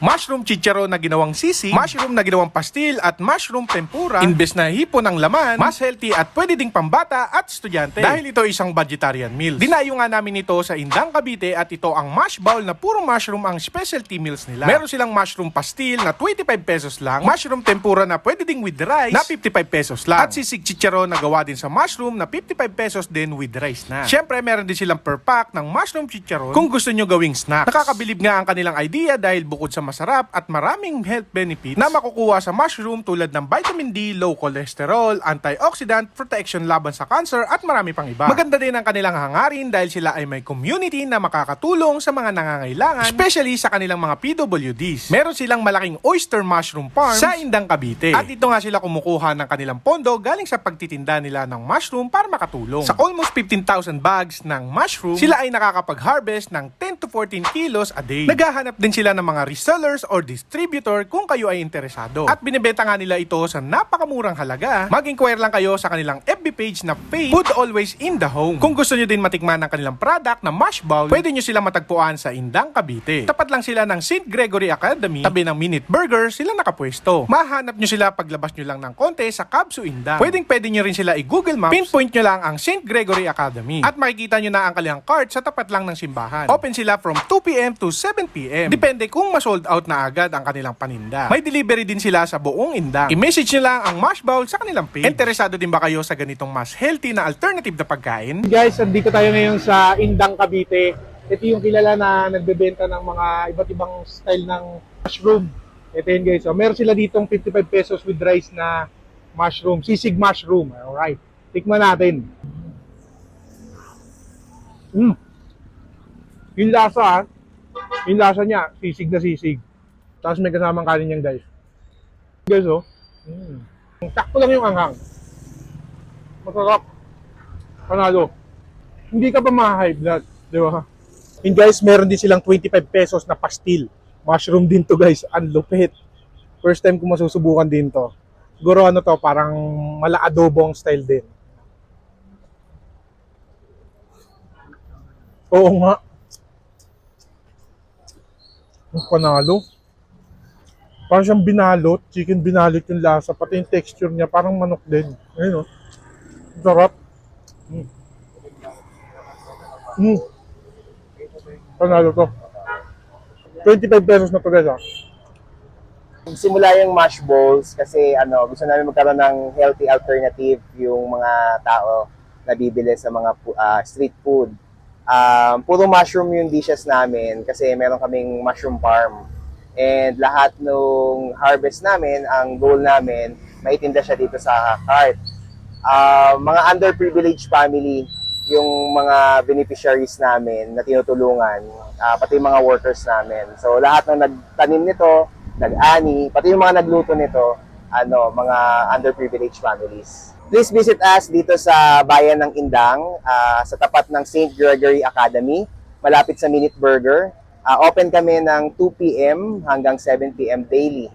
mushroom chicharo na ginawang sisig, mushroom na ginawang pastil at mushroom tempura. Imbes na hipo ng laman, mas healthy at pwede ding pambata at estudyante. Dahil ito isang vegetarian meal. Dinayo nga namin ito sa Indang Cavite at ito ang mash bowl na puro mushroom ang specialty meals nila. Meron silang mushroom pastil na 25 pesos lang, mushroom tempura na pwede ding with rice na 55 pesos lang, at sisig chicharo na gawa din sa mushroom na 55 pesos din with rice na. Syempre, meron din silang per pack ng mushroom chicharon kung gusto nyo gawing snack. Nakakabilib nga ang kanilang idea dahil bukod sa masarap at maraming health benefits na makukuha sa mushroom tulad ng vitamin D, low cholesterol, antioxidant, protection laban sa cancer at marami pang iba. Maganda din ang kanilang hangarin dahil sila ay may community na makakatulong sa mga nangangailangan, especially sa kanilang mga PWDs. Meron silang malaking oyster mushroom farm sa Indang Cavite. At dito nga sila kumukuha ng kanilang pondo galing sa pagtitinda nila ng mushroom para makatulong. Sa almost 15,000 bags ng mushroom, sila ay nakakapag-harvest ng 10 to 14 kilos a day. Naghahanap din sila ng mga resellers or distributor kung kayo ay interesado. At binibenta nga nila ito sa napakamurang halaga. Mag-inquire lang kayo sa kanilang FB page na Faith Food Always in the Home. Kung gusto nyo din matikman ang kanilang product na mash bowl, pwede nyo sila matagpuan sa Indang Cavite. Tapat lang sila ng St. Gregory Academy, tabi ng Minute Burger, sila nakapwesto. Mahanap nyo sila paglabas nyo lang ng konti sa Kabsu Indang. Pwedeng pwede nyo rin sila i-Google Maps, pinpoint nyo lang ang St. Gregory Academy. At makikita nyo na ang kanilang cart sa tapat lang ng simbahan. Open sila from 2pm to 7pm. Depende kung ma-sold out na agad ang kanilang paninda. May delivery din sila sa buong Indang. I-message nyo lang ang mash bowl sa kanilang page. Interesado din ba kayo sa ganitong mas healthy na alternative na pagkain? Guys, andito tayo ngayon sa Indang Cavite. Ito yung kilala na nagbebenta ng mga iba't ibang style ng mushroom. Ito yun guys. So, meron sila ditong 55 pesos with rice na mushroom. Sisig mushroom. Alright. Tikman natin. Mm. Yung lasa ah. Yung lasa niya, sisig na sisig. Tapos may kasamang kanin yan guys. Guys oh. Mm. Sakto lang yung anghang. Masarap. Panalo. Hindi ka pa ma-high blood, di ba? And guys, meron din silang 25 pesos na pastil. Mushroom din to guys, ang lupit. First time ko masusubukan din to. Siguro ano to, parang mala-adobong style din. Oo nga. Ang panalo. Parang siyang binalot, chicken binalot yung lasa, pati yung texture niya, parang manok din. Ayun o. Sarap. Mm. Mm. Panalo to. 25 pesos na to guys. Simula yung mash bowls kasi ano, gusto namin magkaroon ng healthy alternative yung mga tao na bibili sa mga ah, street food. Um, puro mushroom yung dishes namin kasi meron kaming mushroom farm. And lahat nung harvest namin, ang goal namin, maitinda siya dito sa cart. Ah, mga underprivileged family, yung mga beneficiaries namin na tinutulungan, ah, pati mga workers namin. So lahat ng nagtanim nito, nag-ani, pati yung mga nagluto nito, ano, mga underprivileged families. Please visit us dito sa bayan ng Indang, ah, sa tapat ng St. Gregory Academy, malapit sa Minute Burger. Ah, open kami ng 2 p.m. hanggang 7 p.m. daily.